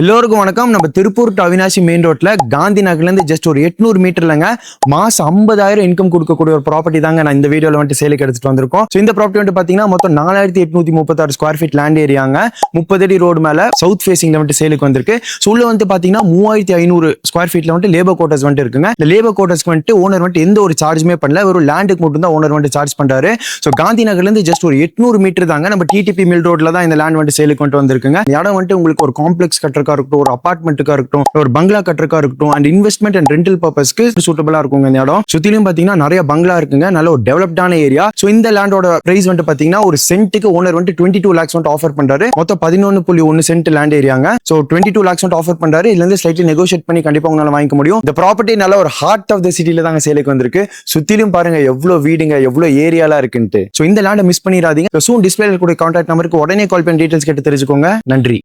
எல்லோருக்கும் வணக்கம். நம்ம திருப்பூர் டு அவினாசி மெயின் ரோட்ல காந்தி நகர்ல இருந்து ஜஸ்ட் ஒரு எட்நூறு மீட்டர்லங்க மாசம் ஐம்பதாயிரம் இன்கம் கொடுக்கக்கூடிய ஒரு ப்ராப்பர்ட்டி தாங்க நான் இந்த வீடியோல வந்துட்டு சேலுக்கு எடுத்துட்டு வந்திருக்கோம். ஸோ இந்த ப்ராப்பர்ட்டி வந்துட்டு பாத்தீங்கன்னா மொத்தம் நாலாயிரத்தி எட்நூத்தி முப்பத்தாறு ஸ்கொயர் ஃபீட் லேண்ட் ஏரியாங்க முப்பது அடி ரோடு மேல சவுத் ஃபேசிங்ல வந்துட்டு சேலுக்கு வந்திருக்கு. ஸோ உள்ள வந்து பாத்தீங்கன்னா மூவாயிரத்தி ஐநூறு ஸ்கொயர் ஃபீட்ல வந்துட்டு லேபர் கோட்டர்ஸ் வந்துட்டு இருக்குங்க. இந்த லேபர் கோட்டர்ஸ்க்கு வந்துட்டு ஓனர் வந்துட்டு எந்த ஒரு சார்ஜுமே பண்ணல. ஒரு லேண்டுக்கு மட்டும் தான் ஓனர் வந்துட்டு சார்ஜ் பண்றாரு. ஸோ காந்தி நகர்ல இருந்து ஜஸ்ட் ஒரு எட்நூறு மீட்டர் தாங்க நம்ம டிடிபி மில் ரோட்ல தான் இந்த லேண்ட் வந்துட்டு சேலுக்கு வந்துட்டு வந்திருக்குங்க. இடம் வந்துட்டு உங்களுக்கு ஒரு காம்ப்ளெக்ஸ் கட்டுறக்கா இருக்கட்டும் ஒரு அபார்ட்மெண்ட்டுக்கா இருக்கட்டும் ஒரு பங்களா கட்டுறக்கா இருக்கட்டும் அண்ட் இன்வெஸ்ட்மெண்ட் அண்ட் ரெண்டல் பர்பஸ்க்கு சூட்டபிளா இருக்குங்க இந்த இடம். சுத்திலும் பாத்தீங்கன்னா நிறைய பங்களா இருக்குங்க. நல்ல ஒரு டெவலப்டான ஏரியா ஸோ இந்த லேண்டோட பிரைஸ் வந்துட்டு பாத்தீங்கன்னா ஒரு சென்ட்டுக்கு ஓனர் வந்துட்டு டுவெண்ட்டி டூ லேக்ஸ் வந்து ஆஃபர் பண்றாரு. மொத்தம் பதினொன்று புள்ளி ஒன்று சென்ட் லேண்ட் ஏரியாங்க ஸோ டுவெண்ட்டி டூ லேக்ஸ் வந்து ஆஃபர் பண்றாரு. இதுல இருந்து ஸ்லைட்லி நெகோஷியேட் பண்ணி கண்டிப்பா உங்களால வாங்கிக்க முடியும். இந்த ப்ராப்பர்ட்டி நல்ல ஒரு ஹார்ட் ஆஃப் த சிட்டில தாங்க சேலுக்கு வந்திருக்கு. சுத்திலும் பாருங்க எவ்வளவு வீடுங்க எவ்வளவு ஏரியாலாம் இருக்குன்ட்டு. ஸோ இந்த லேண்டை மிஸ் பண்ணிடாதீங்க. சூன் டிஸ்பிளே கூட கான்டாக்ட் நம்பருக்கு உடனே கால் பண்ணி டீடைல்ஸ் கேட்டு தெரிஞ்சுக்கோங்க. நன்றி.